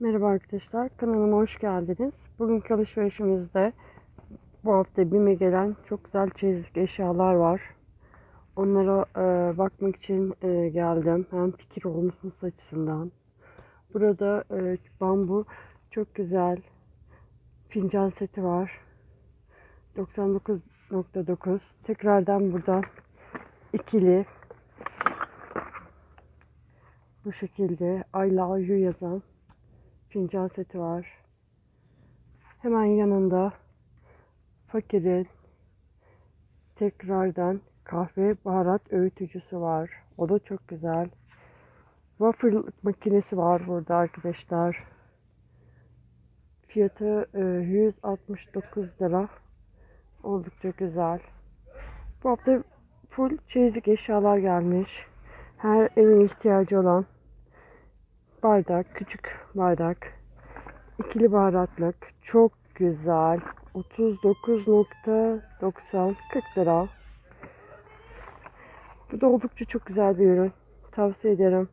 Merhaba arkadaşlar, kanalıma hoş geldiniz. Bugünkü alışverişimizde bu hafta BİM'e gelen çok güzel çeyizlik eşyalar var. Onlara e, bakmak için e, geldim. Hem fikir olması açısından. Burada e, bambu çok güzel fincan seti var. 99.9 Tekrardan burada ikili bu şekilde I love you yazan fincan seti var. Hemen yanında fakirin tekrardan kahve baharat öğütücüsü var. O da çok güzel. Waffle makinesi var burada arkadaşlar. Fiyatı e, 169 lira. Oldukça güzel. Bu hafta full çeyizlik eşyalar gelmiş. Her evin ihtiyacı olan bardak, küçük bardak, ikili baharatlık, çok güzel. 39.90 40 lira. Bu da oldukça çok güzel bir ürün. Tavsiye ederim.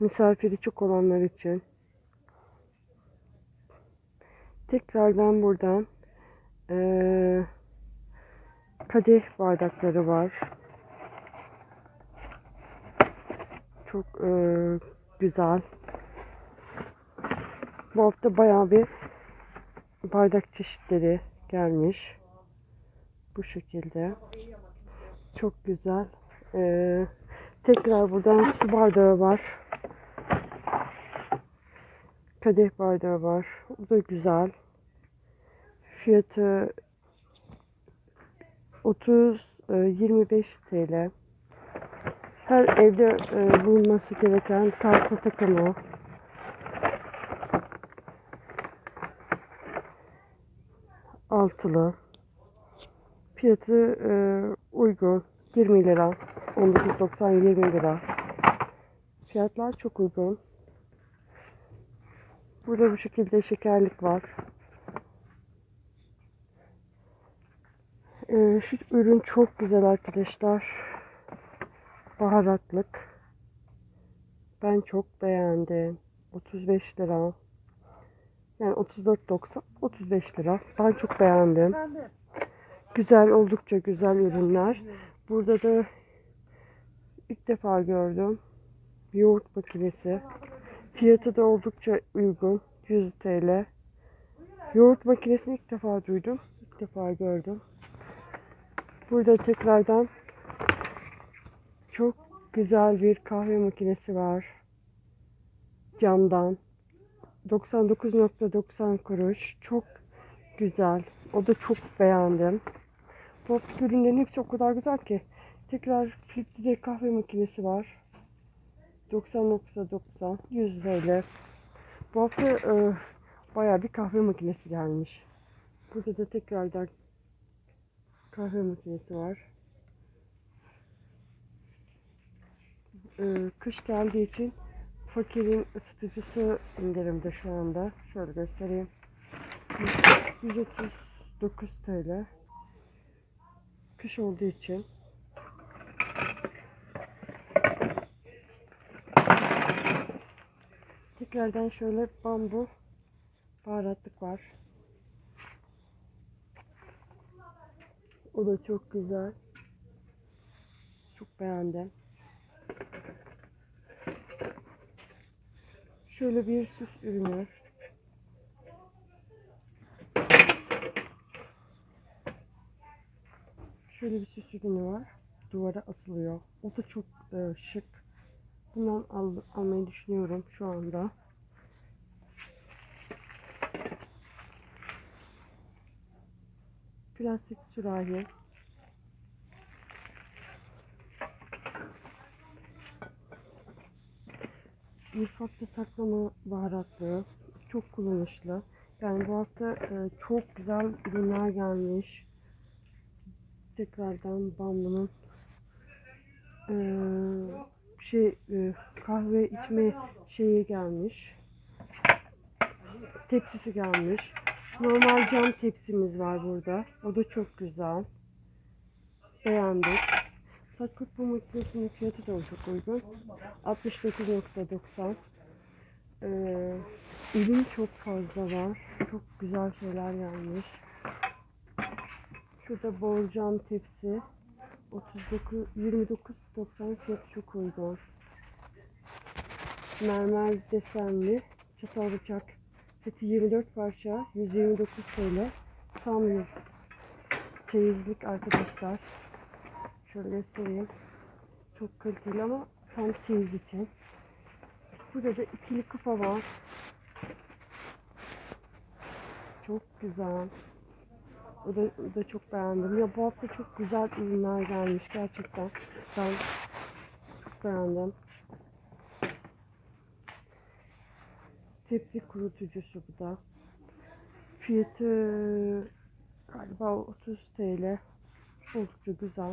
Misafiri çok olanlar için. Tekrardan buradan eee kadeh bardakları var. Çok eee, güzel. Bu hafta bayağı bir bardak çeşitleri gelmiş. Bu şekilde. Çok güzel. Eee, tekrar buradan su bardağı var. Kadeh bardağı var. Bu da güzel. Fiyatı 30 e, 25 TL. Her evde e, bulunması gereken kalsa takımı. Altılı. Fiyatı e, uygun. 20 lira. 19.90 20 lira. Fiyatlar çok uygun. Burada bu şekilde şekerlik var. Ee, şu ürün çok güzel arkadaşlar. Baharatlık. Ben çok beğendim. 35 lira. Yani 34.90 35 lira. Ben çok beğendim. Güzel oldukça güzel ürünler. Burada da ilk defa gördüm. Yoğurt makinesi. Fiyatı da oldukça uygun. 100 TL. Yoğurt makinesini ilk defa duydum. İlk defa gördüm. Burada tekrardan çok güzel bir kahve makinesi var. Camdan. 99.90 kuruş. Çok güzel. O da çok beğendim. Bu ürünlerin hepsi o kadar güzel ki. Tekrar filtre kahve makinesi var. 90.90 100 TL. Bu hafta e, bayağı bir kahve makinesi gelmiş. Burada da tekrardan kahve makinesi var. Ee, kış geldiği için fakirin ısıtıcısı indirimde şu anda. Şöyle göstereyim. 139 TL. Kış olduğu için. Tekrardan şöyle bambu baharatlık var. O da çok güzel. Çok beğendim. Şöyle bir süs ürünü. Şöyle bir süs ürünü var. Duvara asılıyor. O da çok e, şık. Bundan al, almayı düşünüyorum şu anda. Plastik sürahi. Mutfakta saklama baharatlığı. Çok kullanışlı. Yani bu hafta e, çok güzel ürünler gelmiş. Tekrardan bambunun e, şey e, kahve içme şeyi gelmiş. Tepsisi gelmiş. Normal cam tepsimiz var burada. O da çok güzel. Beğendik. Saç kurutma makinesinin fiyatı da çok uygun. 69.90 Ee, ürün çok fazla var. Çok güzel şeyler gelmiş. Şurada borcam tepsi. 39 29.90 fiyatı çok uygun. Mermer desenli çatal bıçak seti 24 parça 129 TL. Tam bir çeyizlik arkadaşlar. Şöyle göstereyim. Çok kaliteli ama tam çeyiz için. Burada da ikili kafa var. Çok güzel. O da, o da çok beğendim. Ya bu hafta çok güzel ürünler gelmiş gerçekten. Ben çok beğendim. Tepsi kurutucusu bu da. Fiyatı galiba 30 TL. Oldukça güzel.